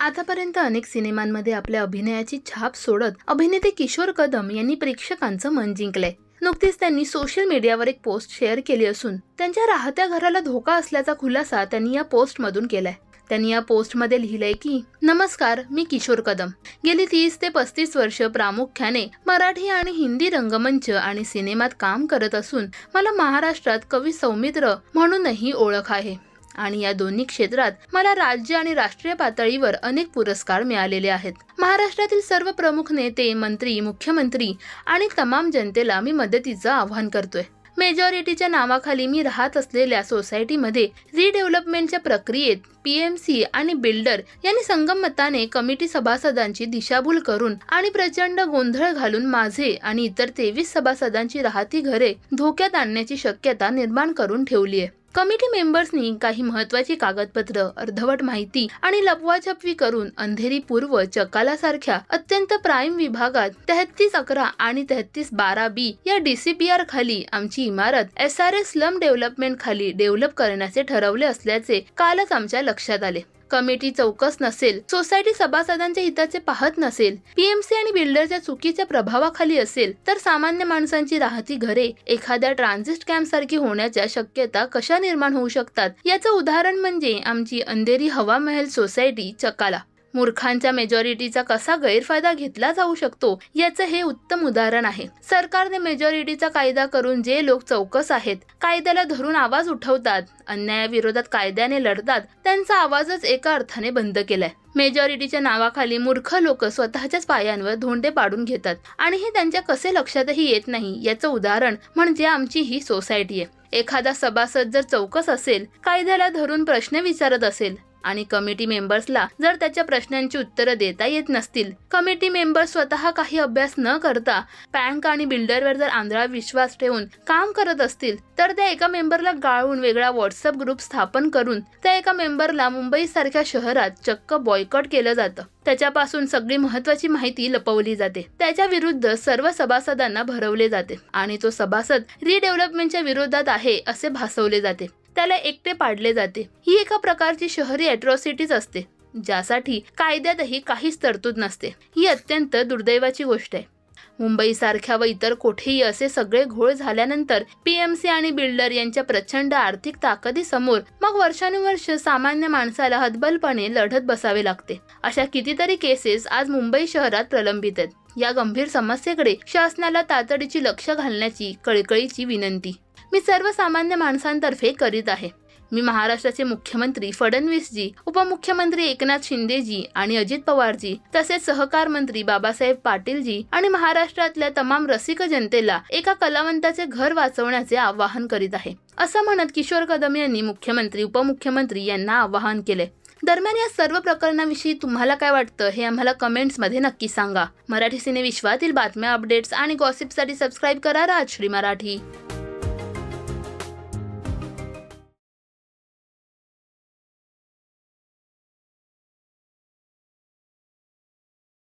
आतापर्यंत अनेक सिनेमांमध्ये आपल्या अभिनयाची छाप सोडत अभिनेते किशोर कदम यांनी प्रेक्षकांचं मन जिंकलंय. नुकतीच त्यांनी सोशल मीडियावर एक पोस्ट शेअर केली असून त्यांच्या राहत्या घराला धोका असल्याचा खुलासा त्यांनी या पोस्टमधून केलाय. त्यांनी या पोस्टमध्ये लिहिलंय की नमस्कार मी किशोर कदम. गेली तीस ते पस्तीस वर्ष प्रामुख्याने मराठी आणि हिंदी रंगमंच आणि सिनेमात काम करत असून मला महाराष्ट्रात कवी सौमित्र म्हणूनही ओळख आहे. आणि या दोन्ही क्षेत्रात मला राज्य आणि राष्ट्रीय पातळीवर अनेक पुरस्कार मिळालेले आहेत. महाराष्ट्रातील सर्व प्रमुख नेते मंत्री मुख्यमंत्री आणि तमाम जनतेला मी मदतीचं आवाहन करतोय. मेजॉरिटीच्या नावाखाली मी राहत असलेल्या सोसायटीमध्ये रिडेव्हलपमेंटच्या प्रक्रियेत पीएमसी आणि बिल्डर यांनी संगमताने कमिटी सभासदांची दिशाभूल करून आणि प्रचंड गोंधळ घालून माझे आणि इतर तेवीस सभासदांची राहती घरे धोक्यात आणण्याची शक्यता निर्माण करून ठेवली आहे. कमिटी मेंबर्सनी काही महत्वाची कागदपत्र अर्धवट माहिती आणि लपवाछपवी करून अंधेरी पूर्व चकाला सारख्या अत्यंत प्राईम विभागात तेहतीस अकरा आणि तेहतीस बारा बी या डीसीपीआर खाली आमची इमारत S R S slum development खाली डेव्हलप करण्याचे ठरवले असल्याचे कालच आमच्या लक्षात आले. कमिटी चौकस नसेल सोसायटी सभासदांच्या हिताचे पाहत नसेल पीएमसी आणि बिल्डरच्या चुकीच्या प्रभावाखाली असेल तर सामान्य माणसांची राहती घरे एखाद्या ट्रान्झिस्ट कॅम्प सारखी होण्याच्या शक्यता कशा निर्माण होऊ शकतात? याचं उदाहरण म्हणजे आमची अंधेरी हवा महल सोसायटी चकाला. मूर्खांच्या मेजॉरिटीचा कसा गैरफायदा घेतला जाऊ शकतो याचं हे उत्तम उदाहरण आहे. सरकारने मेजॉरिटीचा कायदा करून जे लोक चौकस आहेत कायद्याला धरून आवाज उठवतात अन्यायाविरोधात कायद्याने लढतात त्यांचा आवाजच एका अर्थाने बंद केलाय. मेजॉरिटीच्या नावाखाली मूर्ख लोक स्वतःच्याच पायांवर धोंडे पाडून घेतात आणि हे त्यांच्या कसे लक्षातही येत नाही याचं उदाहरण म्हणजे आमची ही सोसायटी आहे. एखादा सभासद जर चौकस असेल कायद्याला धरून प्रश्न विचारत असेल आणि कमिटी मेंबर्सला जर त्याच्या प्रश्नांची उत्तरं देता येत नसतील कमिटी मेंबर्स स्वतः काही अभ्यास न करता बँक आणि बिल्डरवर जर आंधळा विश्वास ठेवून काम करत असतील तर त्या एका मेंबरला गाळून वेगळा व्हॉट्सअप ग्रुप स्थापन करून त्या एका मेंबरला मुंबई सारख्या शहरात चक्क बॉयकॉट केलं जातं. त्याच्यापासून सगळी महत्वाची माहिती लपवली जाते. त्याच्या विरुद्ध सर्व सभासदांना भरवले जाते आणि तो सभासद रिडेव्हलपमेंटच्या विरोधात आहे असे भासवले जाते. त्याला एकटे पाडले जाते. ही एका प्रकारची शहरी अॅट्रॉसिटीच असते ज्यासाठी कायद्यातही काहीच तरतूद नसते. ही अत्यंत दुर्दैवाची गोष्ट आहे. मुंबईसारख्या व इतर कोठेही असे सगळे घोळ झाल्यानंतर पीएमसी आणि बिल्डर यांच्या प्रचंड आर्थिक ताकदीसमोर मग वर्षानुवर्ष सामान्य माणसाला हतबलपणे लढत बसावे लागते. अशा कितीतरी केसेस आज मुंबई शहरात प्रलंबित आहेत. या गंभीर समस्येकडे शासनाला तातडीची लक्ष घालण्याची कळकळीची विनंती. मी सर्वसामान्य माणसांतर्फे करीत आहे. मी महाराष्ट्राचे मुख्यमंत्री फडणवीसजी उपमुख्यमंत्री एकनाथ शिंदेजी आणि अजित पवारजी तसेच सहकार मंत्री बाबासाहेब पाटीलजी आणि महाराष्ट्रातल्या तमाम रसिक जनतेला एका कलावंताचे घर वाचवण्याचे आवाहन करीत आहे. असं म्हणत किशोर कदम यांनी मुख्यमंत्री उपमुख्यमंत्री यांना आवाहन केले. दरम्यान या सर्व प्रकरणाविषयी तुम्हाला काय वाटतं हे आम्हाला कमेंट्समध्ये नक्की सांगा. मराठी सिने विश्वातील बातम्या अपडेट्स आणि गॉसिपसाठी सबस्क्राईब करा राजश्री मराठी.